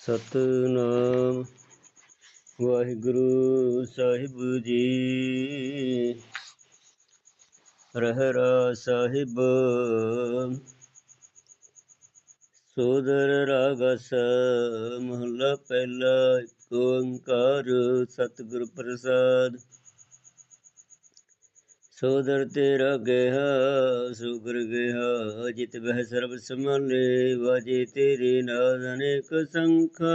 ਸਤਨਾਮ ਵਾਹਿਗੁਰੂ ਸਾਹਿਬ ਜੀ। ਰਹਿਰਾ ਸਾਹਿਬ ਸੋਦਰ ਰਾਗਸ ਮਹਲਾ ਪਹਿਲਾ ਓੰਕਾਰ ਸਤਿਗੁਰ ਪ੍ਰਸਾਦ। ਸੋਦਰ ਤੇਰਾ ਗਇਆ ਸੁਗਰ ਗਿਆ ਜਿਤ ਬਹਿ ਸਰਬ ਸਮਾਲੇ ਵਾਜੇ ਤੇਰੇ ਨਾਦ ਅਨੇਕ ਸੰਖਾ।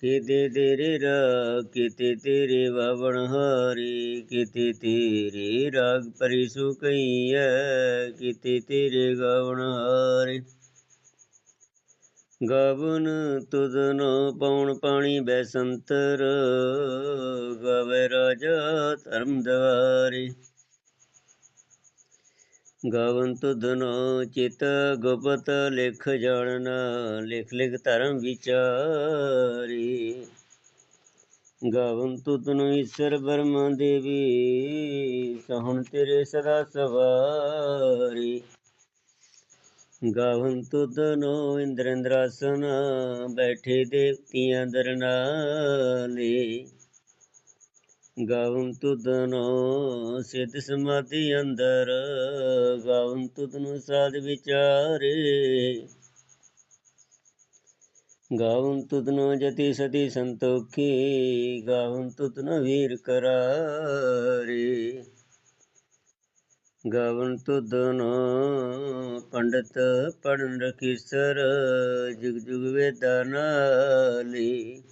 ਕਿਤੇ ਤੇਰੇ ਰਾਗ, ਕਿਤੇ ਤੇਰੇ ਵਾਵਣ ਹਾਰੀ, ਕੀਤੇ ਤੇਰੇ ਰਾਗ ਪਰਿਸੂ ਕਈਐ, ਕਿਤੇ ਤੇਰੇ ਗਾਵਣ ਹਾਰੇ। ਗਾਵਨ ਤੁਧ ਨ ਪਉਣ ਪਾਣੀ ਬੈਸੰਤਰ, ਗਾਵੇ ਰਾਜਾ ਧਰਮ ਦਵਾਰੇ। ਗਾਵਨ ਤੁਧ ਨ ਚਿਤ ਗੁਪਤ ਲਿਖ ਜਾਣਨਾ, ਲਿਖ ਲਿਖ ਧਰਮ ਵਿਚਾਰੀ। ਗਾਵਨ ਤੁਧ ਨ ਈਸ਼ਰ ਬਰਮਾ ਦੇਵੀ, ਸਹਣ ਤੇਰੇ ਸਦਾ ਸਵਾਰੀ। ਗਾਵਨ ਤੁਧਨੋ ਇੰਦਰ ਇੰਦਰਾਸਨ ਬੈਠੇ ਦੇਵਤਿਆਂ ਦਰਨਾਲੇ। ਗਾਵਨ ਤੁਧਨੋ ਸਿੱਧ ਸਮਾਧੀ ਅੰਦਰ, ਗਾਵਨ ਤੁਧਨੋ ਸਾਧ ਵਿਚਾਰੇ। ਗਾਵਨ ਤੁਧਨੋ ਜਤੀ ਸਤੀ ਸੰਤੋਖੀ, ਗਾਵਨ ਤੁਧਨੋ ਵੀਰ ਕਰਾਰੇ। ਗਾਵਨ ਤੁਧਨ ਪੰਡਤ ਪੜਨ ਰਖੀਸਰ ਜੁਗ ਜੁਗ ਵੇਦਾ ਨਾਲੀ।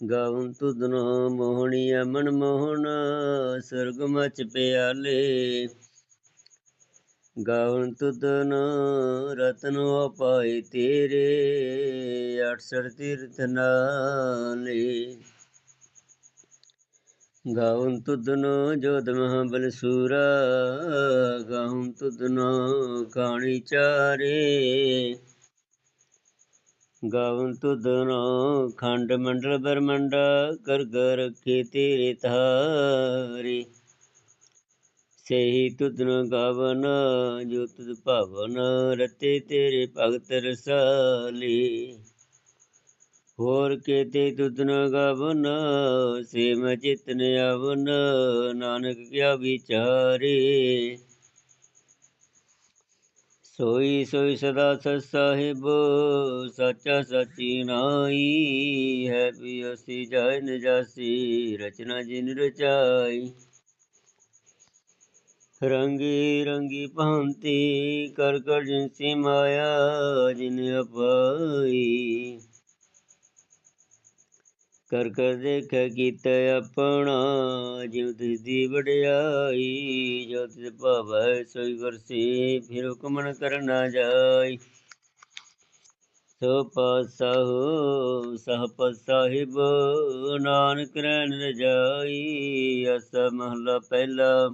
ਗਾਵਨ ਤੁਧਨ ਮੋਹਣੀ ਅਮਨ ਮੋਹਨ, ਸਰਗ ਮਚ ਪਿਆਲੇ। ਗਾਵਨ ਤੁਧਨ ਰਤਨ ਪਾਏ ਤੇਰੇ 68 ਤੀਰਥ ਨਾਲੇ। ਗਾਉਨ ਤੁਧਨੋ ਜੋਦ ਮਹਾਬਲ ਸੂਰਾ, ਗਾਉਨ ਤੁਧਨੋ ਕਾਣੀ ਚਾਰੇ। ਗਾਵਨ ਤੁਧਨੋ ਖੰਡ ਮੰਡਲ ਬਰਮੰਡਾ ਕਰ ਗਰ ਕੇ ਤੇਰੇ ਧਾਰੇ। ਸਹੀ ਤੁਧਨ ਗਾਵਨ, ਜੋ ਤੁਧ ਭਵਨ, ਰਤੇ ਤੇਰੇ ਭਗਤ ਰਸਾਲੀ। ਹੋਰ ਕੇਤੇ ਤੁਧਨ ਗਵਨ ਸੇ ਮ ਚਿਤਨ ਅਵਨ, ਨਾਨਕ ਕਿਆ ਵਿਚਾਰੇ। ਸੋਈ ਸੋਈ ਸਦਾ ਸਤ ਸਾਹਿਬ, ਸੱਚਾ ਸਚੀ ਨਾਈ ਹੈ ਪਿਯਸੀ ਜਾਇ ਨਜਾਸੀ ਰਚਨਾ ਜਿਨ ਰਚਾਈ। ਰੰਗੀ ਰੰਗੀ ਭਾਂਤੀ, ਕਰ ਕਰ ਜਿਨਸੀ ਮਾਇਆ, ਜਿਨ ਅਪਾਈ। ਕਰ ਕਰ ਦੇਖ ਕੀਤਾ ਆਪਣਾ, ਜਿਉ ਤਿਸ ਦੀ ਵਡਿਆਈ ਜੋ ਤਿਸ ਭਾਵੈ ਸੋਈ ਵਰਸੀ, ਫਿਰ ਹੁਕਮਨ ਕਰਨਾ ਜਾਈ। ਸੋ ਪਾਸਾਹੁ ਸਹਪ ਸਾਹਿਬ, ਨਾਨਕ ਰਹਿਣ ਰਜਾਈ ਅਸ ਮਹਲਾ ਪਹਿਲਾ।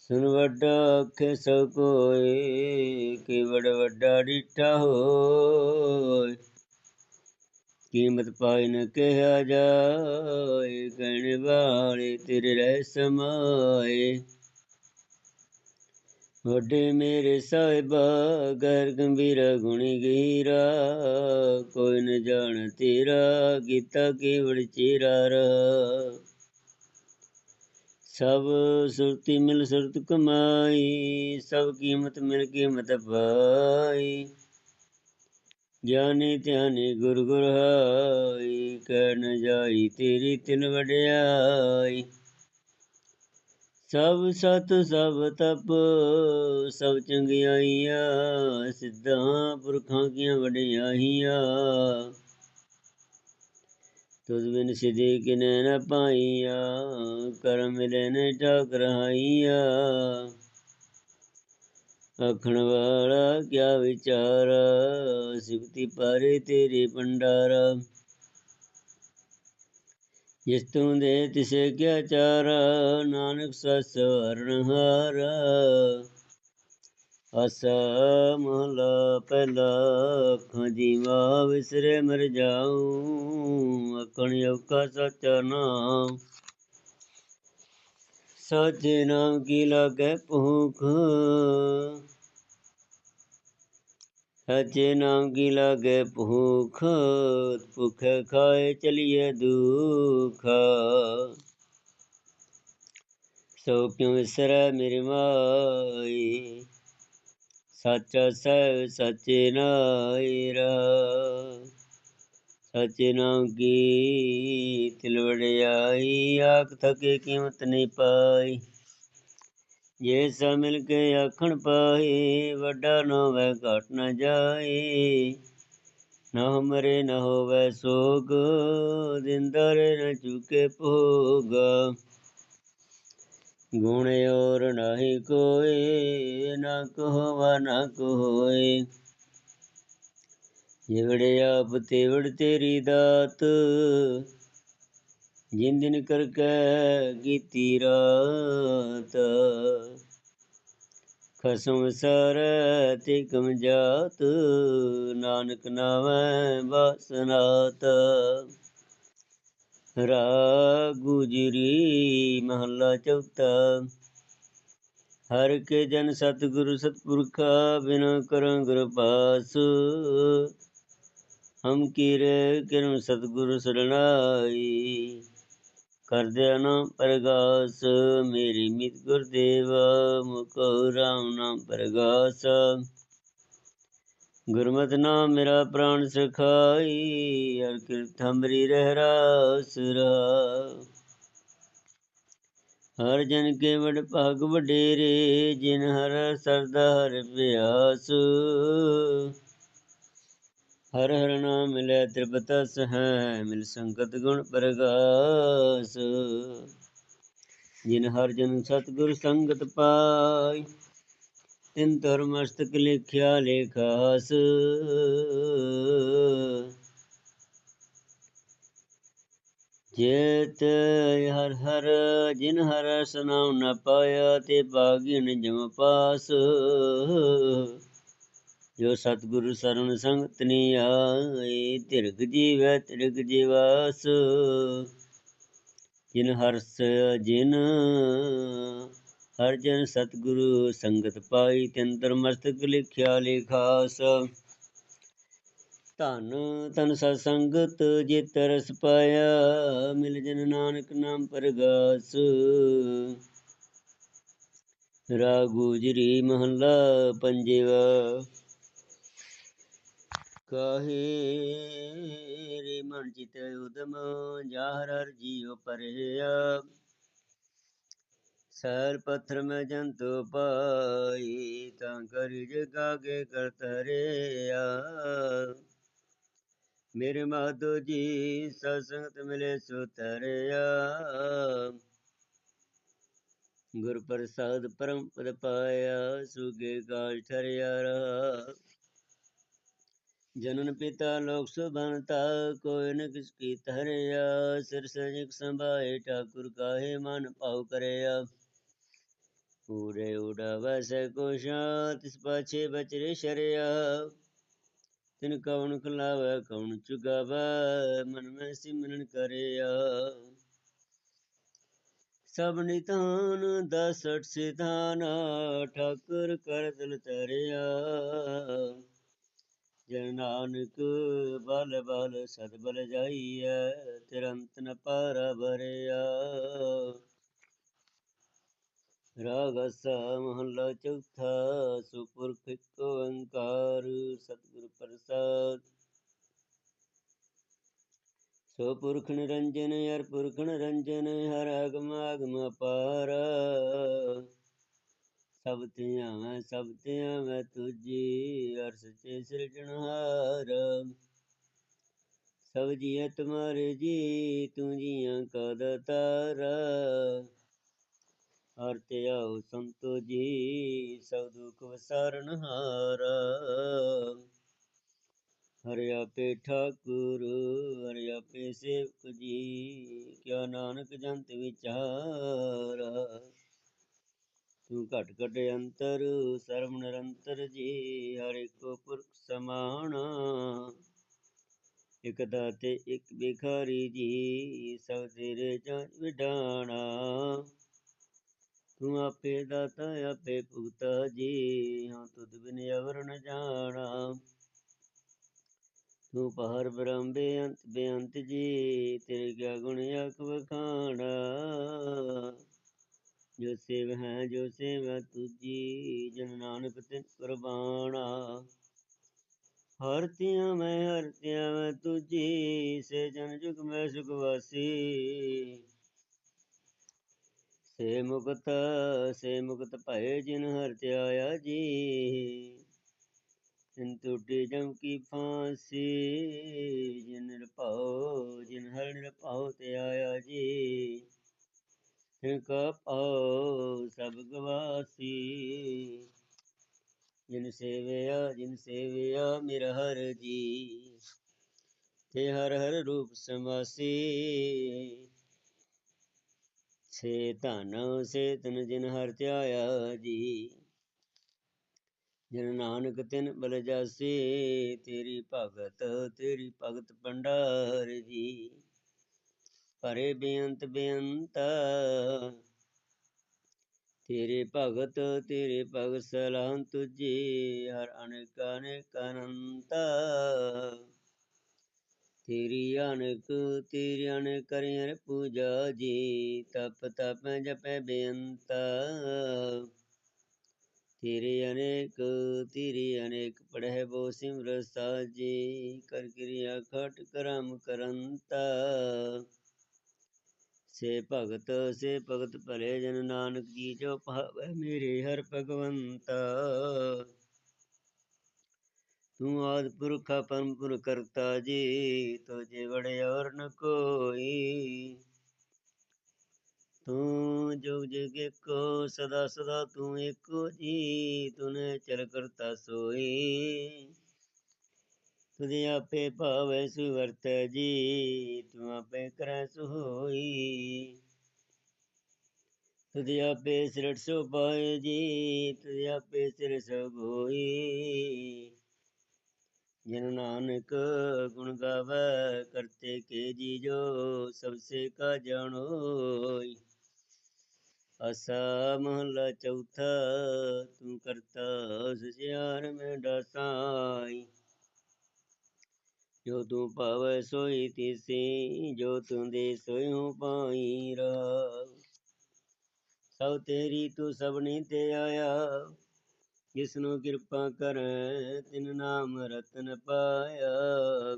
ਸੁਨ ਵੱਡਾ ਅੱਖੇ ਸੋ ਕੋਏ ਕਿ ਵਡ ਵੱਡਾ ਡਿਠਾ ਹੋਏ। ਕੀਮਤ ਪਾਏ ਨ ਕਿਹਾ ਜਾਏ ਕਹਿਣ ਵਾਲੇ ਤੇਰੇ ਰਹਿ ਸਮਾਏ। ਵੱਡੇ ਮੇਰੇ ਸਾਹਿਬਾ, ਗਰ ਗੰਭੀਰ ਗੁਣੀ ਗੀਰਾ, ਕੋਈ ਨ ਜਾਣ ਤੇਰਾ, ਕੀਤਾ ਕੇਵਲ ਚੇਰਾ ਰ ਸਭ ਸੁਰਤੀ ਮਿਲ ਸੁਰਤ ਕਮਾਈ, ਸਭ ਕੀਮਤ ਮਿਲ ਕੀਮਤ ਪਾਈ। ਗਿਆਨੀ ਧਿਆਨੀ ਗੁਰ ਗੁਰ ਹਾਈ ਕਹਿ ਜਾਈ ਤੇਰੀ ਤਿਲ ਵਡਿਆਈ। ਸਭ ਸਤ ਸਭ ਤਪ, ਸਭ ਚੰਗਿਆਈਆਂ ਸਿੱਧਾਂ ਪੁਰਖਾਂ ਕੀਆਂ ਵਡਿਆਈਆਂ ਤੁਧ ਬਿਨ ਸਿਧੀ ਕਿਨੇ ਨ ਪਾਈਆਂ, ਕਰਮ ਮਿਲੇ ਨੇ ਠਾਕ ਰਹਾਈਆਂ ਆਖਣ ਵਾਲਾ ਕਿਆ ਵਿਚਾਰਾ ਸਿਫਤੀ ਪਾਰੇ ਤੇਰੇ ਭੰਡਾਰਾ। ਜਿਸ ਤੂੰ ਦੇ ਤਿਸੇ ਕਿਆ ਚਾਰ ਨਾਨਕ ਸਸ ਵਰਨ ਹਾਰ ਅਸ ਮਹਲਾ ਪਹਿਲਾ ਅੱਖਾਂ ਜੀਵਾ ਵਿਸਰੇ ਮਰ ਜਾਉ ਅਕਣ ਔਕਾ ਸਚਾ ਨਾਮ ਸਾਚੇ ਨਾਮ ਕੀ ਲਾਗੇ ਭੂਖ ਸਚੇ ਨਾਮ ਕੀ ਲਾਗੇ ਭੂਖ ਭੁਖ ਖਾਏ ਚਲੀਏ ਦੁਖ ਸੋ ਕਿਉ ਵਿਸਰੈ ਮੇਰੀ ਮਾਈ ਸੱਚ ਸਹਿ ਸਚੇ ਨਾਇ ਰਾ ਸਚੇ ਨਾਮ ਕੀ ਤਿਲ ਆਖ ਥਕੇ ਕੀਮਤ ਨਹੀਂ ਪਾਈ। ਜੇ ਸਾ ਮਿਲ ਕੇ ਆਖਣ ਪਾਏ ਵੱਡਾ ਨਾ ਵੈ ਘਟ ਨ ਜਾਏ ਨਾ ਮਰੇ ਨਾ ਹੋਵੇ ਸੋਗ, ਦਿੰਦਰ ਨ ਚੁਕੇ ਭੋਗ। ਗੁਣ ਔਰ ਨਾਹੀ ਕੋਏ ਨਾ ਕਹਵਾ ਨਾ ਕੋਏ ਜਿਵੜੇ ਆਪ ਤੇਵੜ ਤੇਰੀ ਦਾਤ। ਜਿਨ ਦਿਨ ਕਰਕੇ ਕੀਤੀ ਰਾਤ। ਖਸਮ ਸਰ ਤੇ ਕਮ ਜਾਤ, ਨਾਨਕ ਨਾਮੈ ਬਸਨਾਤ ਰਾ ਗੁਜਰੀ ਮਹੱਲਾ ਚੌਥਾ। ਹਰ ਕੇ ਜਨ ਸਤਿਗੁਰੂ ਸਤਪੁਰਖਾ ਬਿਨ ਕਰੰ ਗੁਰ ਪਾਸ ਹਮ ਕੀਰੇ ਕਿਰਨ ਸਤਿਗੁਰੂ ਸਰਣਾਈ। ਕਰਦੇ ਨਾਮ ਪ੍ਰਗਾਸ, ਮੇਰੀ ਮਿਤ ਗੁਰਦੇਵ, ਮੁਖ ਰਾਮ ਨਾਮ ਪ੍ਰਗਾਸ। ਗੁਰਮਤਿ ਨਾਮ ਮੇਰਾ ਪ੍ਰਾਣ ਸਖਾਈ, ਹਰ ਕਿਰਤ ਹਮਰੀ ਰਹਿ ਰਾਸ ਹਰ ਜਨ ਕੇ ਵਡ ਭਾਗ ਵਡੇਰੇ, ਜਿਨ ਹਰ ਸਰਦਾ ਹਰ ਪਿਆਸ ਹਰ ਹਰ ਨਾਮ ਮਿਲੇ ਤ੍ਰਿਪਤਸ ਹੈ, ਮਿਲ ਸੰਗਤ ਗੁਣ ਪ੍ਰਗਾਸ। ਜਿਨ ਹਰ ਜਨ ਸਤਗੁਰ ਸੰਗਤ ਪਾਈ, ਤਿਨ ਤਰ ਮਸਤਕ ਲਿਖਿਆ ਲੇਖਾਸ। ਜੇਤ ਹਰ ਹਰ, ਜਿਨ ਹਰ ਸਨਾਮ ਨ ਪਾਇਆ, ਤੇ ਭਾਗਿਨ ਜਮ ਪਾਸ। ਜੋ ਸਤਿਗੁਰੂ ਸਰਣ ਸੰਗਤ ਨੀ ਆਏ ਤਿਰਗ ਜੀਵੈ ਤਿਰਗ ਜੀਵਾਸ। ਜਿਨ ਹਰਸ ਜਿਨ, ਹਰ ਜਨ ਸਤਿਗੁਰੂ ਸੰਗਤ ਪਾਈ ਤੰਤਰ ਮਸਤਕ ਲਿਖਿਆ ਲੇਖਾਸ। ਧਨ ਤਨ ਸਤ ਸੰਗਤ ਜੇ ਤਰਸ ਪਾਇਆ, ਮਿਲ ਜਨ ਨਾਨਕ ਨਾਮ ਪਰਗਾਸ। ਰਾ ਗੁਜਰੀ ਮਹੱਲਾ ਪੰਜਵਾ। ਕਾਹੇ, ਰੇ ਮਨ ਚਿਤ ਉਦਮ, ਜਾਹਰ ਹਰ ਜੀਉ ਪਰਿਆ ਸਰ ਪੱਥਰ ਮੈਂ ਜੰਤੂ ਪਾਈ, ਤਾਂ ਕਰੀ ਜਗਾ ਕੇ ਕਰਤਰਿਆ ਮੇਰੇ ਮਾਧੋ ਜੀ, ਸਤਸੰਗਤ ਮਿਲੇ ਸੁਤਰਿਆ। ਗੁਰ ਪ੍ਰਸਾਦ ਪਰਮ ਪਦ ਪਾਇਆ, ਸੁਗੇ ਕਾਲ ਠਰਿਆ ਰਹਾ। ਜਨਨ ਪਿਤਾ ਲੋਕ ਸੁਭਨਤਾ ਕੋਈ ਨ ਕਿਸ ਕੀ ਧਰਿਆ ਸਿਰ ਸਜਿਕ ਸੰਭਾਏ, ਠਾਕੁਰ ਕਾਹੇ ਮਨ ਪਾਉ ਕਰਿਆ। ਪੂਰੇ ਉਡਾਵੈ ਸੈ ਕੋਸ਼ਾ ਤਿਸ ਪਾਛੇ ਬਚਰੇ ਸ਼ਰਿਆ। ਤਿਨ ਕੌਣ ਖਲਾਵੈ ਕੌਣ ਚੁਗਾਵੈ, ਮਨ ਮੈਂ ਸਿਮਰਨ ਕਰਿਆ। ਸਭ ਨਿਤਾਨ ਦਸਟ ਸਿਧਾਨ, ਠਾਕੁਰ ਕਰ ਦਿਲ ਤਰਿਆ ਜਨ ਨਾਨਕ, ਬਲ ਬਲ ਸਦ ਬਲ ਜਾਈਐ, ਤਿਰੰਤ ਨ ਪਾਰ ਭਰਿਆ। ਰਾਗ ਅਸਾ ਮਹੱਲਾ ਚੌਥਾ, ਸੁਪੁਰਖ ਇੱਕ ਓੰਕਾਰ ਸਤਿਗੁਰ ਪ੍ਰਸਾਦ। ਸੋ ਪੁਰਖ ਨਿਰੰਜਨ ਹਰ ਪੁਰਖ ਨਿਰੰਜਨ, ਹਰ ਅਗਮ ਅਗਮ ਅਪਾਰ। ਸਭ ਧਿਆ ਮੈਂ ਸਭ ਧਿਆ ਮੈਂ ਤੁਜੀ ਹਰ ਸਚੇ ਸਿਰਜਣਹਾਰ। ਸਭ ਜੀਅ ਤੁਮਾਰੇ ਜੀ, ਤੂੰ ਜੀਆਂ ਕਾ ਦਾਤਾਰਾ ਹਰ ਧਿਆਉ ਸੰਤੋ ਜੀ ਸਭ ਦੁਖ ਵਸਾਰਨ ਹਾਰ। ਹਰਿ ਆਪੇ ਠਾਕੁਰ, ਹਰਿ ਆਪੇ ਸੇਵਕ ਜੀ, ਕਿਆ ਨਾਨਕ ਜੰਤ ਵਿਚਾਰਾ। ਤੂੰ ਘਟ ਘਟ ਅੰਤਰ ਸਰਬ ਨਿਰੰਤਰ ਜੀ, ਹਰ ਇੱਕ ਪੁਰਖ ਸਮਾਨ। ਇਕ ਦਾਤੇ, ਇਕ ਬਿਖਾਰੀ ਜੀ, ਸਭ ਤੇਰੇ ਜਾਂਚ ਵਿਡਾਣਾ। ਤੂੰ ਆਪੇ ਦਾਤਾ, ਆਪੇ ਭੁਗਤਾ ਜੀ, ਹਾਂ ਤੁਧ ਬਿਨ ਅਵਰ ਨ ਜਾਣਾ। ਤੂੰ ਪਹਰ ਬ੍ਰਹਮ ਬੇਅੰਤ ਬੇਅੰਤ ਜੀ, ਤੇਰੇ ਕਿਆ ਗੁਣ ਆਖ ਵਖਾਣਾ। ਜੋ ਸੇਵ ਹੈ, ਜੋ ਸੇਵਾ ਤੁਜੀ ਜਨ ਨਾਨਕ ਤਿਨ ਕੁਰਬਾਨਾ ਹਰਤਿਆਂ ਮੈਂ ਹਰਤਿਆ ਮੈਂ ਤੁਜੀ ਸੇ ਜਨ ਜੁਗ ਮੈਂ ਸੁਖ ਵਾਸੀ। ਸੇ ਮੁਕਤ ਸੇ ਮੁਕਤ ਭਏ ਜਿਨ ਹਰ ਆਇਆ ਜੀ। ਤਿਨ ਟੂਟੀ ਜਮ ਕੀ ਫਾਂਸੀ, ਜਿਨ ਨਿਰਭਉ, ਜਿਨ ਹਰ ਨਿਰਭਉ ਤੇ ਆਇਆ ਜੀ। ਤਿਨ ਕਾ ਪਾਉ ਸਭ ਗਵਾਸੀ। ਜਿਨ ਸੇਵਿਆ ਜਿਨ ਸੇਵਿਆ ਮੇਰਾ ਹਰ ਜੀ। ਤੇ ਹਰ ਹਰ ਰੂਪ ਸਮਾਸੀ। ਸੇ ਧਨ, ਸੇ ਤਨ ਜਿਨ ਹਰ ਧਿਆਇਆ ਜੀ। ਜਨ ਨਾਨਕ ਤਿਨ ਬਲ ਜਾਸੀ, ਤੇਰੀ ਭਗਤ ਤੇਰੀ ਭਗਤ ਪੰਡਾਰ ਜੀ। ਪਰੇ ਬੇਅੰਤ ਬੇਅੰਤ। ਤੇਰੇ ਭਗਤ ਤੇਰੇ ਭਗਤ ਸਲਾਮ ਤੁਝੇ, ਹਰ ਅਨੇਕ ਅਨੇਕ ਅਨੰਤ। ਤੇਰੀ ਅਨੇਕ ਤੇਰੀ ਅਨੇਕ ਕਰਿਆ ਪੂਜਾ ਜੀ, ਤਪ ਤਪ ਜਪੈ ਬੇਅੰਤ। ਤੇਰੇ ਅਨੇਕ ਤੇਰੇ ਅਨੇਕ ਪੜਹਿ ਬੋ ਸਿਮਰ ਸਾਜੀ, ਕਰ ਕਿਰਿਆ ਖਟ ਕਰਮ ਕਰੰਤਾ। ਸੇ ਭਗਤ ਸੇ ਭਗਤ ਭਲੇ ਜਨ ਨਾਨਕ ਜੀ ਜੋ ਭਾਵੈ ਮੇਰੇ ਹਰ ਭਗਵੰਤ। ਤੂੰ ਆਦ ਪੁਰਖਾ ਪਰਮ ਪੁਰ ਕਰਤਾ ਜੀ ਤੋਜੇ ਵੜੇ ਔਰ ਨ ਕੋਈ। ਤੂੰ ਜੁਗ ਜੁਗ ਏਕੋ ਸਦਾ ਸਦਾ ਤੂੰ ਏਕੋ ਜੀ ਤੁਨੇ ਚਲ ਕਰਤਾ ਸੋਈ। ਤੁਦੇ ਆਪੇ ਭਾਵੈ ਸੁਵਰਤ ਜੀ, ਤੂੰ ਆਪੇ ਕਰੈ ਸੋਈ। ਤੁਦੇ ਆਪੇ ਸਿਰਟ ਸੋ ਪਾਏ ਜੀ ਤੁਦੇ ਆਪੇ ਸਿਰ ਸੋ ਗੋਈ ਜਨ ਨਾਨਕ ਗੁਣ ਗਾਵੇ, ਕਰਤੇ ਕੇ ਜੀ ਜੋ ਸਭ ਸੇ ਕਾ ਜਾਣੋਈ। ਅਸਾ ਮਹਲਾ ਚੌਥਾ, ਤੂੰ ਕਰਤਾ ਸਚਿਆਰ ਮੈਂ ਡਾਸਾਈ। ਜੋ ਤੂੰ ਭਾਵੈ ਸੋਈ ਤਿਸੀ, ਜੋ ਤੂੰ ਦੇ ਸੋਇਉ ਪਾਈ ਸਭ ਤੇਰੀ ਤੂੰ ਸਭਨੀ ਤੇ ਆਇਆ ਜਿਸ ਨੂੰ ਕਿਰਪਾ ਕਰੈ, ਤਿਨ ਨਾਮ ਰਤਨ ਪਾਇਆ।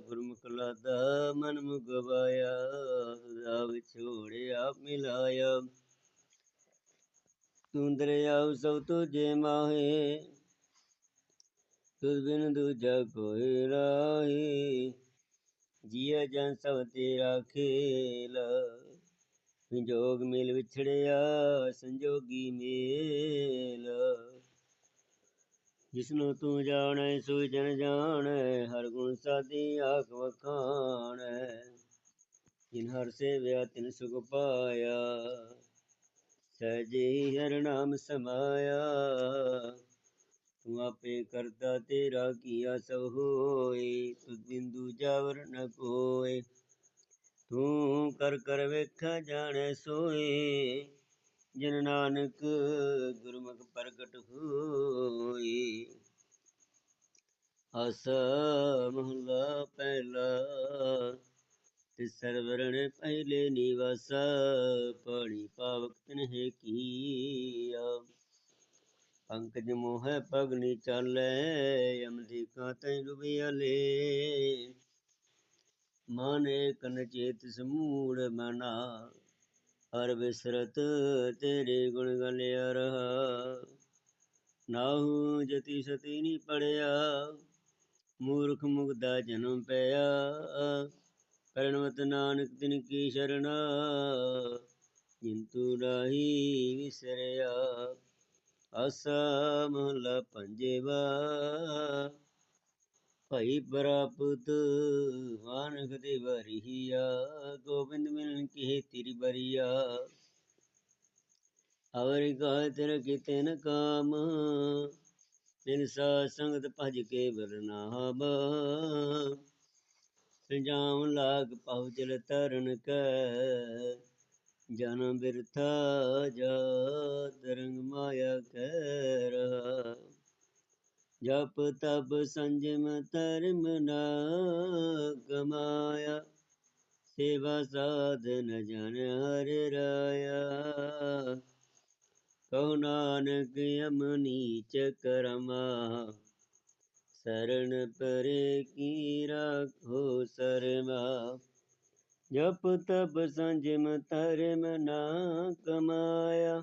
ਗੁਰਮੁਖ ਲਾਦਾ ਮਨ ਮੁਗਵਾਇਆ ਸੁਦਾ ਛੋੜਿਆ ਮਿਲਾਇਆ। ਤੂੰ ਦਰਿਆਉ ਸਭ ਤੁਝੇ ਮਾਹੇ ਤੁਧ ਬਿਨ ਦੂਜਾ ਕੋਈ ਰਾਹੀ ਜੀਅ ਜਨ ਸਭ ਤੇਰਾ ਖੇਲ। ਸੰਜੋਗ ਮਿਲ ਵਿਛੜਿਆ, ਸੰਜੋਗੀ ਮੇਲ। ਜਿਸਨੂੰ ਤੂੰ ਜਾਣੈ ਸੋਈ ਜਨ ਜਾਣੈ, ਹਰ ਗੁਣ ਸਾਦੀ ਆਖ ਵਖਾਣੈ। ਜਿਨ ਹਰ ਸੇਵਿਆ, ਤਿਨ ਸੁਖ ਪਾਇਆ, ਸਹਿਜੇ ਹਰ ਨਾਮ ਸਮਾਇਆ। ਤੂੰ ਆਪੇ ਕਰਤਾ ਤੇਰਾ ਕੀਆ ਸਭ ਹੋਏ, ਤੁ ਬਿੰਦੂ ਜਾਵਰ ਨ ਕੋਏ। ਤੂੰ ਕਰ ਕਰ ਵੇਖਾ ਜਾਣੈ ਸੋਏ, ਜਿਨ ਨਾਨਕ ਗੁਰਮੁਖ ਪ੍ਰਗਟ ਹੋਈ ਅਸ ਮਹਲਾ ਪਹਿਲਾ, ਤੇ ਸਰਵਰਣ ਪਹਿਲੇ ਨਿਵਾਸ, ਪਾਣੀ ਪਾਵਕ ਤਨਹਿ ਕੀਆ। ਪੰਕਜ ਮੋਹੈ ਪਗਨੀ ਚਾਲੈ ਅਮਦੀ ਕਾ ਤੈ ਡੁਬਿਆਲੇ ਮਨ ਕਨ ਚੇਤ ਸਮੂੜ ਮਨਾ, ਹਰ ਬਿਸਰਤ ਤੇਰੇ ਗੁਣ ਗਲਿਆ ਰਹਾ। ਨਾਹੂ ਜਤੀ ਸਤੀ ਨੀ ਪੜਿਆ, ਮੂਰਖ ਮੁਗਦਾ ਜਨਮ ਪਿਆ। ਕਰਨਵਤ ਨਾਨਕ ਤਿਨ ਕੀ ਸ਼ਰਣਾ ਜਿੰਤੂ ਰਾਹੀ ਵਿਸਰਿਆ। ਆਸਾ ਮਹਲਾ ਪੰਜੇਵਾ। ਭਈ ਪ੍ਰਾਪਤ ਵਾਨਕ ਦੇ ਵਰੀਆ ਗੋਬਿੰਦ ਮਿਲਨ ਕੀ ਤੇਰੀ ਬਰੀਆ। ਅਵਰਿ ਕਾ ਤੇਰ ਕੀਤੇ ਨ ਕਾਮ, ਬਿਨ ਸਾ ਸੰਗਤ ਭਜ ਕੇ ਬਰਨਾਬ ਸੰਜਾਮ ਲਾਗ ਪਹੁ ਜਲ ਤਰਨ ਕੈ ਜਨਮ ਬਿਰਥਾ ਜਾਤ ਰੰਗ ਮਾਇਆ ਕਹਿ ਰਹਾ। ਜਪ ਤਪ ਸੰਜਮ ਧਰਮ ਨਾ ਕਮਾਇਆ ਸੇਵਾ ਸਾਧਨ ਜਨ ਹਰ ਰਾਇਆ। ਕਹੋ ਨਾਨਕ ਯਮ ਨੀਚ ਕਰਮਾ ਸਰਣ ਪਰੇ ਕੀ ਰਾਖੋ ਸਰਮਾ। ਜਪ ਤਪ ਸੰਜਮ ਧਰਮ ਨਾ ਕਮਾਇਆ,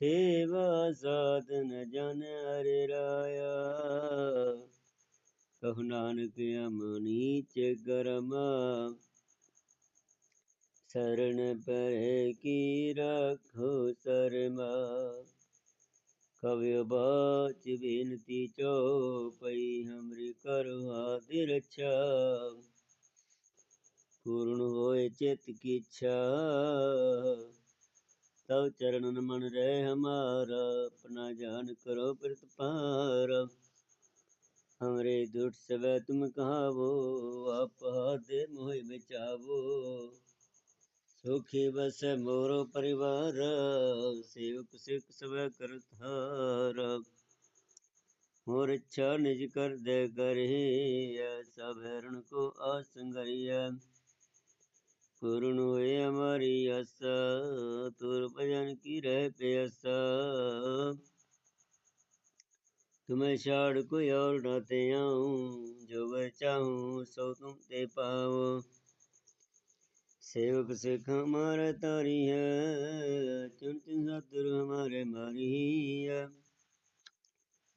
ਸੇਵਾ ਸਾਧਨ ਜਨ ਹਰਿ ਰਾਇਆ। ਕਹੁ ਨਾਨਕ ਅਮ ਨੀਚ ਕਰਮਾ ਸਰਣ ਪਰੇ ਕੀ ਰਾਖੋ ਸਰਮਾ। ਕਵਿ ਬਾਚ ਬੇਨਤੀ ਪਈ ਹਮਰੀ ਕਰੁ ਆਦਿ ਰਛਾ। ਪੂਰਨ ਹੋਏ ਚਿਤ ਕੀ ਇੱਛਾ ਤਉ ਚਰਨਨ ਮਨ ਰਹਿ ਹਮਾਰਾ ਆਪਣਾ ਜਾਨ ਕਰੋ ਪ੍ਰਤਪਾਰ ਹਮਰੇ ਦੁਟ ਸਵੈ ਤੁਮ ਕਹਾਵੋ ਆਪ ਦੇ ਮੋਹਿ ਬਚਾਵੋ ਸੁਖੀ ਬਸ ਮੋਰੋ ਪਰਿਵਾਰ ਸੇਵਕ ਸਿਖ ਸਵੈ ਕਰਤਾਰ मोर इच्छा निज कर दे कर सब हरण को आसंगरिया पूर्ण हुए हमारी आशा तुर भजन की रह प्यासा तुम्हें छाड़ कोई और न ते आऊं जो वह चाहूं सो तुम ते पाओ सेवक सिख हमारा तारी है चुन चुन सतुर हमारे मारी है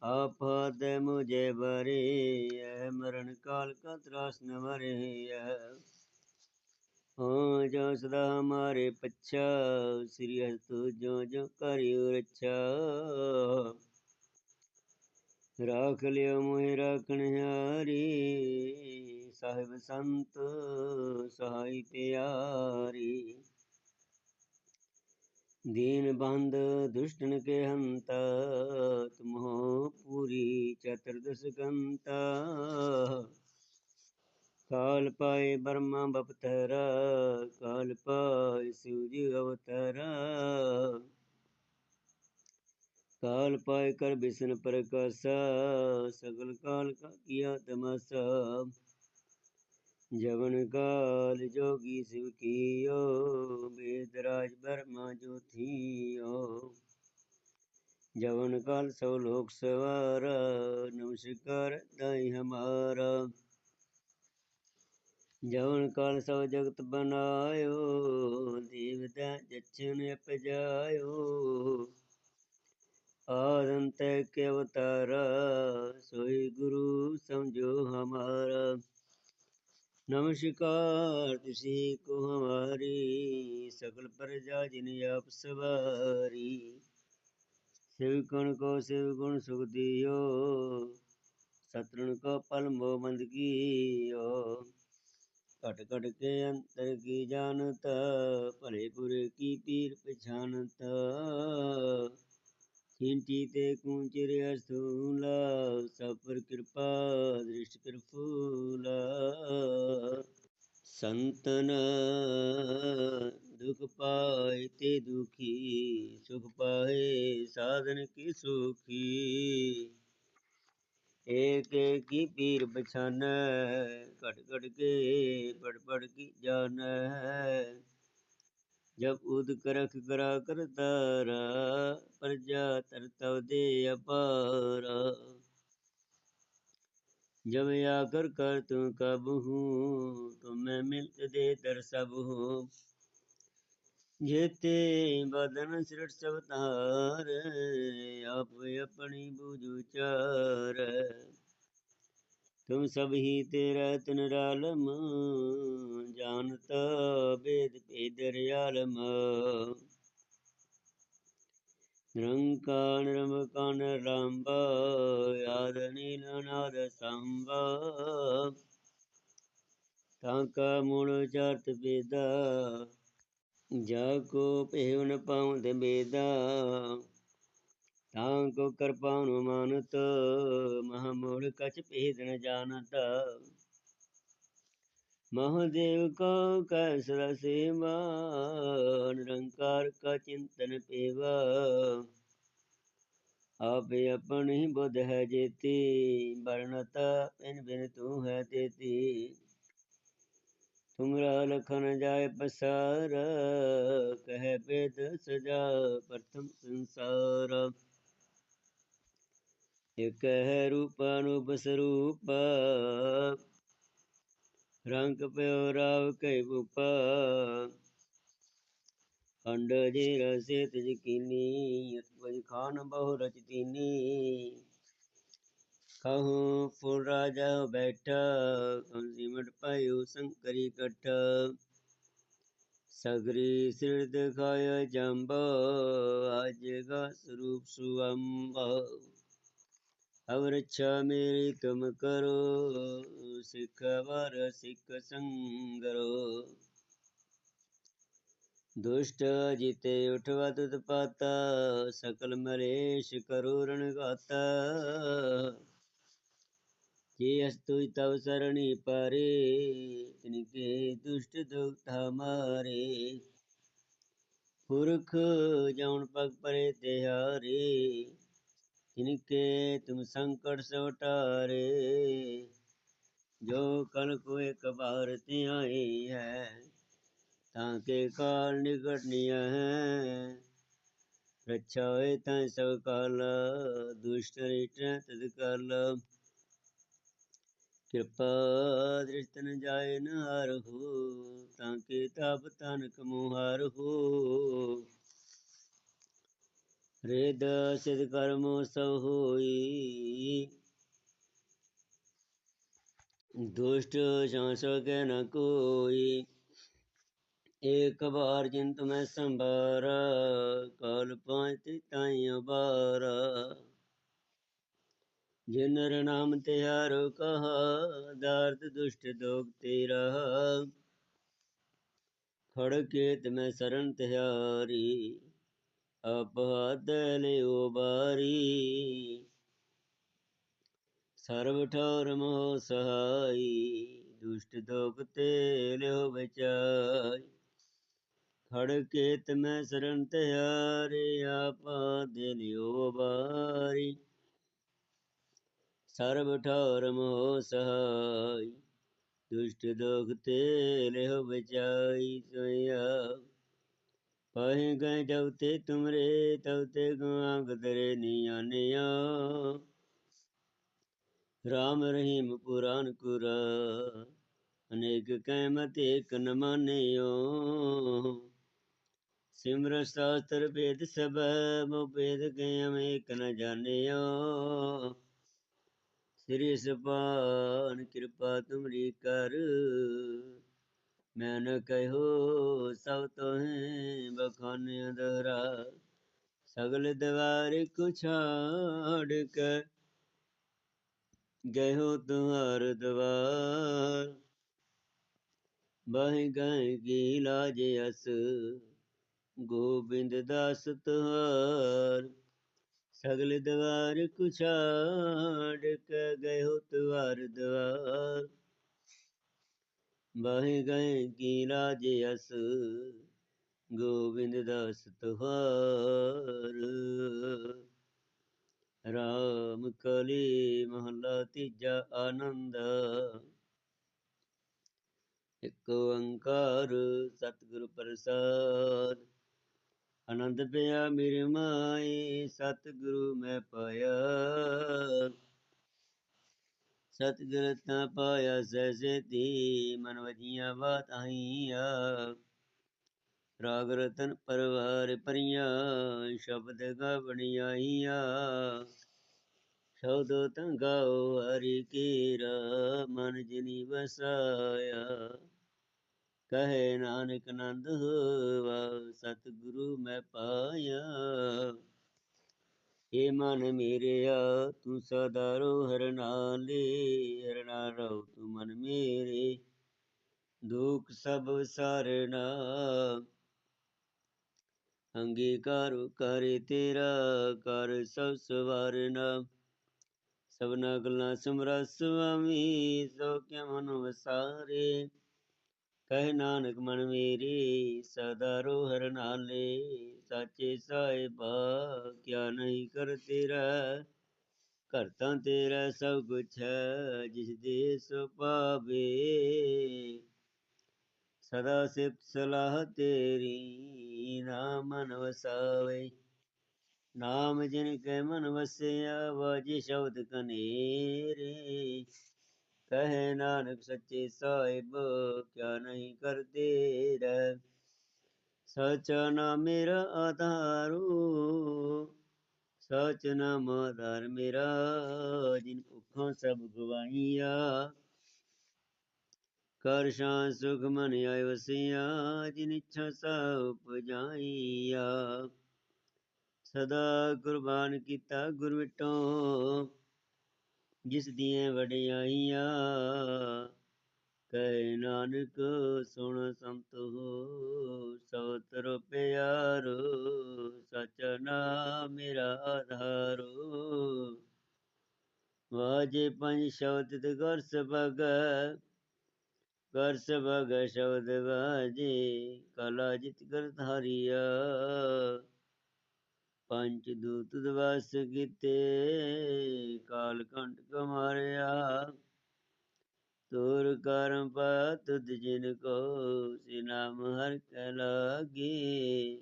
ਆਫਤ ਮੁਝੇ ਬਰੀ ਹੈ ਮਰਨ ਕਾਲ ਕਾ ਤਰਾਸ ਨ ਮਰੇ ਹੈ ਹੋ ਜੋ ਸਦਾ ਹਮਾਰੇ ਪੱਛਾ ਸ੍ਰੀ ਹਸਤੁ ਜੋ ਜੋ ਕਰਿਓ ਰੱਛਾ ਰਾਖ ਲਿਓ ਮੋਹਿ ਰਾਖਣ ਹਾਰੀ ਸਾਹਿਬ ਸੰਤ ਸਹਾਈ ਪਿਆਰੀ दीन बंद दुष्टन के हंता तुम हो पूरी चतुर्दश गंता ਕਾਲ ਪਾਏ ਬਰਮਾ ਬਪਤਰਾ, ਕਾਲ ਪਾਏ ਸੂਰਜ ਅਵਤਾਰਾ। ਕਾਲ ਪਾਏ ਕਰ ਬਿਸ਼ਨ ਪ੍ਰਕਾਸ਼ਾ, ਸਗਲ ਕਾਲ ਕਾ ਕੀਆ ਤਮਾਸਾ। ਜਵਨ ਕਾਲ ਜੋਗੀ ਸਿਵ ਕੀਓ ਬੇਦਰਾਜ ਬਰਮਾ ਜੋ ਜੋਥੀਓ ਜਵਨ ਕਾਲ ਸਭ ਲੋਕ ਸਵਾਰਾ, ਨਮਸਕਾਰ ਤਾਈ ਹਮਾਰਾ। ਜਵਨ ਕਾਲ ਸਭ ਜਗਤ ਬਨਾਇਓ ਦੀਵਦਾ ਜਚਨ ਅਪਜਾਇਓ। ਆਦੰਤ ਕੇ ਅਵਤਾਰਾ ਸੋਈ ਗੁਰੂ ਸਮਝੋ ਹਮਾਰਾ। ਨਮਸਕਾਰ ਤੁਸੀਂ ਕੋ ਹਮਾਰੀ, ਸਗਲ ਪ੍ਰਜਾ ਜਿਨ ਆਪ ਸਵਾਰੀ। ਸਿਵਕਣ ਕੋ ਸਿਵਗੁਣ ਸੁਖ ਦਿਓ ਸਤਰਣ ਕੋ ਪਲ ਮੋ ਕੀਓ। ਘਟ ਘਟ ਕੇ ਅੰਤਰ ਕੀ ਜਾਣਤ? ਭਲੇ ਪੁਰ ਕੀ ਪੀਰ ਪਛਾਨਤ? ਚਿੰਤੀ ਤੇ ਕੁੰਚਿਰ ਅਸੂਲ, ਸਭ ਪਰ ਕਿਰਪਾ ਦ੍ਰਿਸ਼ਟ ਕਰਫੂਲ ਸੰਤਨ ਦੁਖ ਪਾਏ ਤੇ ਦੁਖੀ, ਸੁਖ ਪਾਏ ਸਾਧਨ ਕੀ ਸੁਖੀ? पाए साधन की सुखी एक एक की पीर बछान कट कट के पड़ पड़ की जान जब उद करख करा कर तारा प्रजा तरतव दे अपारा जब आकर कर तू कब हूँ तुम्हें मिलत दे दर सब हूँ ਜੇਤੇ ਬਦਨ ਸ੍ਰਿਸ਼ਟ ਅਵਤਾਰ ਆਪ ਆਪਣੀ ਬੁਝ ਉਚਾਰ। ਤੁਮ ਸਭ ਹੀ ਤੇਰਾ ਤਨ ਰਾਲਮ, ਜਾਣਤਾ ਬੇਦ ਭੇਦਰ ਆਲਮ ਨਿਰੰਕਾਰ ਨਿਰਮਕਾਨ ਰਾਮਬਾ ਯਾਦ ਨੀਲ ਨਾਦ ਸੰਭਾ। ਤਾਂ ਕਾ ਮੂਲ ਜਤ ਬੇਦਾ जाको पेवन पाउंद बेदा ताको कृपानु मानत महामूल कछ भेद न जानत महादेव को कैसरा सेवा निरंकार का चिंतन पेवा आप अपन ही बुध है जेती वर्णता बिन बिन तू है तेती तुमरा लखन जाय पसार, कह वेद सजा प्रथम संसार। कह रूपानुप स्वरूप रंग प्यो राव कई भूपा खंड जीर सेत जकीनी खान बहु रचतीनी। ਕਹੂੰ ਫੁਰ ਰਾਜਾ ਬੈਠਾ ਕੰਸੀ ਪਾਇਓ ਸੰਕਰੀ ਕਠ ਸਗਰੀ ਸਿਰ ਦਿਖਾਇਆ ਜੰਬ, ਅਜ ਸਰੂਪ ਸੁਅੰਬ ਅਵਰਛਾ ਮੇਰੀ ਤੁਮ ਕਰੋ, ਸਿੱਖ ਵਰ ਸਿੱਖ ਸੰਗਰੋ। ਦੁਸ਼ਟ ਜਿਤੇ ਉਠਵਾ ਤੁਤ ਪਾਤਾ, ਸਕਲ ਮਰੇਸ਼ ਕਰੋ ਰਣ કે અસ્તુ તવ શરણી પરે કે દુષ્ટ દુઃખ હમારે पुरख जौन पग परे त्यारे तिनके तुम संकट से उटारे जो कल को एक बार त्याए है ताके काल निकट निया है रक्षा है तय सब काल दुष्ट रिट तद काल ਕਿਰਪਾ ਦ੍ਰਿਸ਼ਤਨ ਜਾਏ ਨਾਰ ਹੋ, ਤਾਂ ਕੇ ਤਪ ਤਨ ਕਮੁਹਾਰ ਹੋ। ਰੇਦ ਸਿਧ ਕਰਮ ਸਭ ਹੋਈ। ਦੁਸ਼ਟ ਜਾਂ ਸਕੈ ਨ ਕੋਈ। ਇੱਕ ਵਾਰ ਜਿਨ ਮੈਂ ਸੰਭਾਰਾ, ਕਾਲ ਪੰਜ ਤੇ ਤਾਈਆਂ ਬਾਰਾ। ਜਿਨ ਰ ਨਾਮ ਤਿਹਾਰੋ ਕਹਾ, ਦਰਦ ਦੁਸ਼ਟ ਦੋਗ ਤੇਰਾ। ਖੜ ਕੇ ਮੈਂ ਸਰਨ ਤਿਹਾਰੀ ਅਪਹਦ ਲਿਓ ਬਾਰੀ। ਸਰਬ ਠੌਰ ਮੋਹ ਸਹਾਈ, ਦੁਸ਼ਟ ਦੋਗ ਤੇ ਲਿਓ ਬਚਾਈ। ਖੜ ਕੇ ਤਮੈ ਸਰਨ ਤਿਹਾਰੀ, ਆਪਾ ਦੇ ਲਿਓ ਬਾਰੀ। ਸਰਬ ਠੌਰ ਮੋਹ ਸਹਾਈ ਦੁਸ਼ਟ ਦੋਖ ਤੇ ਲਿਓ ਬਚਾਈ ਸੋਇਆ। ਪਾਹੇ ਗਏ ਜਬ ਤੇ ਤੁਮਰੇ, ਤਬ ਤੇ ਗਾਂਗ ਦਰੇ ਨਿਆਨਿਆ ਰਾਮ ਰਹੀਮ ਪੁਰਾਨ ਕੁਰਾ, ਅਨੇਕ ਕਹਿਮਤ ਏਕ ਨ ਮਾਨਿਓ। ਸਿਮਰ ਸਾਸਤਰ ਭੇਦ ਸਭ, ਮੋ ਭੇਦ ਗਇਮ ਏਕ ਨ ਜਾਣਿਓ। ਸ੍ਰੀ ਸਪਾਨ ਕਿਰਪਾ ਤੁਮਰੀ ਕਰ। ਮੈਂ ਨ ਕਹਿਓ, ਸਭ ਤੋਹਿ ਬਖਾਨ ਅਧਰਾ ਸਗਲ ਦਵਾਰ ਕੋ ਛਾੜ ਕੇ ਗਇਓ ਤੁਹਾਰ ਦਵਾਰ। ਬਹਿ ਗਏ ਕੀ ਲਾਜ ਅਸ। ਗੋਬਿੰਦ ਦਾਸ ਤੁਹਾਰ। ਸਗਲ ਦਵਾਰ ਕੋ ਛਾੜ ਕੇ ਗਇਓ ਤੁਹਾਰ ਦਵਾਰ। ਬਹਿ ਗਏ ਕੀ ਲਾਜ ਅਸ, ਗੋਬਿੰਦ ਦਾਸ ਤੁਹਾਰ ਰਾਮ ਕਲੀ ਮਹਲਾ ਤੀਜਾ ਆਨੰਦ। ਇੱਕ ਓੰਕਾਰ ਸਤਿਗੁਰ ਪ੍ਰਸਾਦ। ਆਨੰਦ ਪਿਆ ਮੇਰੇ ਮਾਈ ਸਤਿਗੁਰੂ ਮੈਂ ਪਾਇਆ। ਸਤਿਗੁਰ ਤਾਂ ਪਾਇਆ ਸਹਿ ਤੀ, ਮਨ ਵਜੀਆਂ ਬਾਤ ਆਈਆ। ਰਾਗ ਰਤਨ ਪਰਵਾਰ ਪਰੀਆਂ ਸ਼ਬਦ ਗਵਣੀਆਈਆ ਸ਼ਬਦ ਤੰਗਾਓ ਹਰੀ ਕੀਰਾ, ਮਨ ਜਿਨੀ ਵਸਾਇਆ। ਕਹੇ ਨਾਨਕ ਨੰਦ ਹੋਵਾ, ਸਤਿਗੁਰੂ ਮੈਂ ਪਾਇਆ। ਏ ਮਨ ਮੇਰਿਆ, ਤੂੰ ਸਦਾ ਰੋ ਹਰ ਨਾਲੇ ਹਰਨਾ ਰਹੋ ਤੂੰ ਮਨ ਮੇਰੇ। ਦੁਖ ਸਭ ਸਰਨਾ ਅੰਗੀਕਾਰ ਕਰੇ ਤੇਰਾ, ਕਰ ਸਭ ਸਵਾਰਨਾ। ਸਭਨਾ ਗੱਲਾਂ ਸਮਰਾ ਸੁਆਮੀ ਸੋ ਕਿਆ ਮਨ ਵਸਾਰੇ। ਕਹਿ ਨਾਨਕ ਮਨ ਮੇਰੇ, ਸਦਾ ਰੋ ਹਰ ਨਾਲੇ, ਸਾਚੇ ਸਾਹਿਬਾ, ਕਿਆ ਨਹੀਂ ਕਰ ਤੇਰਾ ਕਰਤਾ ਤੇਰਾ ਸਭ ਕੁਛ ਹੈ, ਜਿਸ ਦੇ ਸੋ ਪਾਵੇ ਸਦਾ ਸਿਫਤ ਸਲਾਹ ਤੇਰੀ, ਨਾਮ ਮਨ ਵਸਾਵੇ। ਨਾਮ ਜਿਨ ਕੈ ਮਨ ਵਸਿਆ, ਵਾਜੀ ਸ਼ਬਦ ਕਨੇਰੇ। ਕਹੇ ਨਾਨਕ ਸੱਚੇ ਸਾਹਿਬ, ਕਿਆ ਨਹੀਂ ਕਰਦੇ ਰਹਿ। ਸਚਾ ਨਾਮ ਮੇਰਾ ਆਧਾਰੂ ਸਚ ਨਾਮ ਆਧਾਰ ਮੇਰਾ, ਜਿਨ ਭੁੱਖਾਂ ਸਭ ਗਵਾਈਆ ਕਰ ਸ਼ਾਂ ਸੁਖ ਮਨ ਆਇ ਵਸਿਆ, ਜਿਨ ਇੱਛਾ ਸਭ ਉਪਜਾਈਆ। ਸਦਾ ਕੁਰਬਾਨ ਕੀਤਾ ਗੁਰ ਵਿਟੋ ਜਿਸ ਦੀਆਂ ਵਡਿਆਈਆਂ ਕਹਿ ਨਾਨਕ ਸੁਣ ਸੰਤ ਹੋ ਸਤਰ ਪਿਆਰੋ ਸਚ ਨਾਮ ਮੇਰਾ ਆਧਾਰੋ ਵਾਜੇ ਪੰਜ ਸ਼ਬਦ ਤੇ ਗੁਰ ਸਬਗ ਕਰ ਸਬਗ ਸ਼ਬਦ ਵਾਜੇ, ਕਲਾ ਜਿਤ ਕਰ ਧਾਰਿਆ ਪੰਜ ਦੂਤ ਦਵਸ ਕੀਤੇ, ਕਾਲ ਕੰਟ ਕਮਾਰਿਆ। ਤੁਰ ਕਰਮ ਪਤ ਜਿਨ ਕੋ, ਸੇ ਨਾਮ ਹਰ ਕੈ ਲਾਗੇ।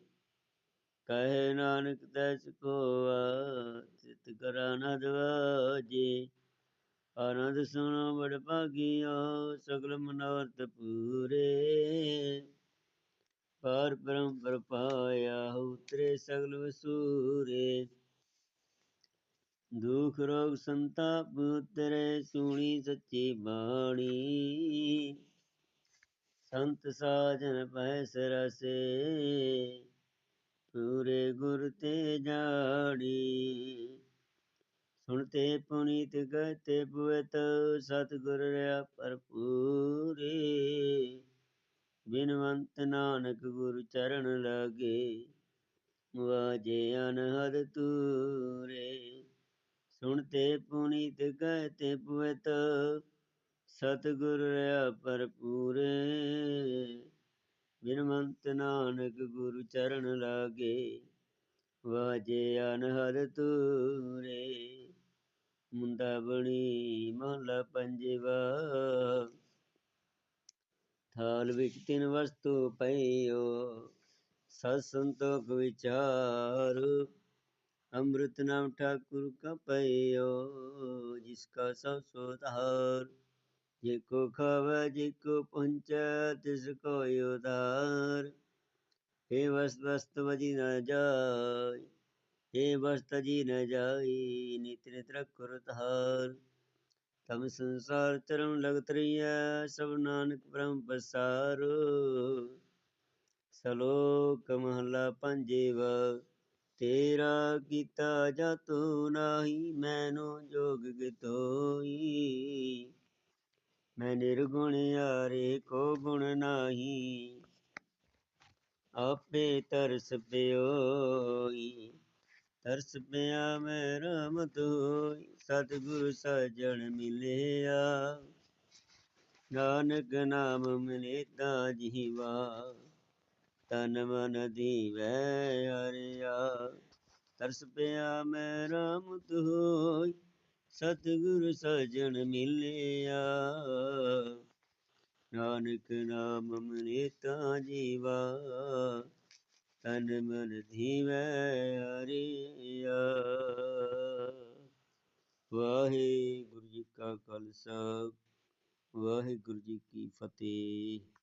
ਕਹੇ ਨਾਨਕ ਤੈਸ ਕੋ ਚਿਤ ਕਰਾ ਆਨੰਦ ਵਾਜੇ ਆਨੰਦ ਸੁਣੋ ਬੜ ਭਾਗਿਓ, ਸਗਲ ਮਨੋਰਥ ਪੂਰੇ। ਪਾਰ ਬ੍ਰਹਮ ਪਰਪਾਇਆ ਉਤਰੇ ਸਗਲ ਵਸੂਰੇ। ਦੁਖ ਰੋਗ ਸੰਤਾਪ ਉਤਰੇ ਸੁਣੀ ਸੱਚੀ ਬਾਣੀ। ਸੰਤ ਸਾਜਨ ਪੈ ਸਰਸੇ ਪੂਰੇ ਗੁਰ ਤੇ ਜਾੜੀ ਸੁਣਤੇ ਪੁਨੀਤ ਗਤੇ ਪੁਵਤ ਸਤਿਗੁਰ ਰਿਆ ਭਰਪੂਰੇ। ਬਿਨਵੰਤ ਨਾਨਕ ਗੁਰ ਚਰਨ ਲਾਗੇ, ਵਾਜੇ ਅਨਹਦ ਤੂਰੇ। ਸੁਣਤੇ ਪੁਨੀਤ ਗਤੇ ਪੁਵਤ ਸਤਿਗੁਰ ਰਿਆ ਭਰਪੂਰੇ। ਬਿਨਵੰਤ ਨਾਨਕ ਗੁਰ ਚਰਨ ਲਾਗੇ, ਵਾਜੇ ਅਨਹਦ ਤੂਰੇ। ਮੁੰਡਾ ਬਣੀ ਮਹਲਾ ਪੰਜਵਾ थाल विकतिन वस्तु पयो सत्संतोख विचार। अमृत नाम ठाकुर का पयो जिसका सब सोधार जिको खब जिको पंच तिसको उधार। हे वस्त वस्त जी न जाय, हे वस्त जी न जाय नित नित्र कुरतार ਤਮ ਸੰਸਾਰ ਚਰਨ ਲਗਤ ਰਹੀਐ, ਸਭ ਨਾਨਕ ਬ੍ਰਹਮ ਪ੍ਰਸਾਰ ਸਲੋਕ ਮਹਲਾ ਪੰਜੇਵ, ਤੇਰਾ ਕੀਤਾ ਜਾ ਤੂੰ ਨਾਹੀ, ਮੈਨੂੰ ਜੋਗ ਗਿਤੋਈ। ਮੈਂ ਨਿਰਗੁਣ ਆਰੇ ਕੋ ਗੁਣ ਨਾਹੀ, ਆਪੇ ਤਰਸ ਪਿਓਈ। ਤਰਸ ਪਿਆ ਮੈਂ ਰਾਮ ਹੋਈ ਸਤਿਗੁਰ ਸਜਣ ਮਿਲਿਆ। ਨਾਨਕ ਨਾਮ ਮਿਲੇ ਤਾ ਜੀਵਾ ਤਨ ਮਨ ਦੀਵੈ ਹਰਿਆ। ਤਰਸ ਪਿਆ ਮੈਂ ਰਾਮ ਹੋਈ ਸਤਿਗੁਰ ਸਜਣ ਮਿਲਿਆ। ਨਾਨਕ ਨਾਮ ਮਨੇ ਤਾ ਜੀਵਾ ਤਨ ਮਨ ਧੀਵੈ ਹਰਿਆ ਵਾਹਿਗੁਰੂ ਜੀ ਕਾ ਖਾਲਸਾ ਵਾਹਿਗੁਰੂ ਜੀ ਕੀ ਫਤਿਹ।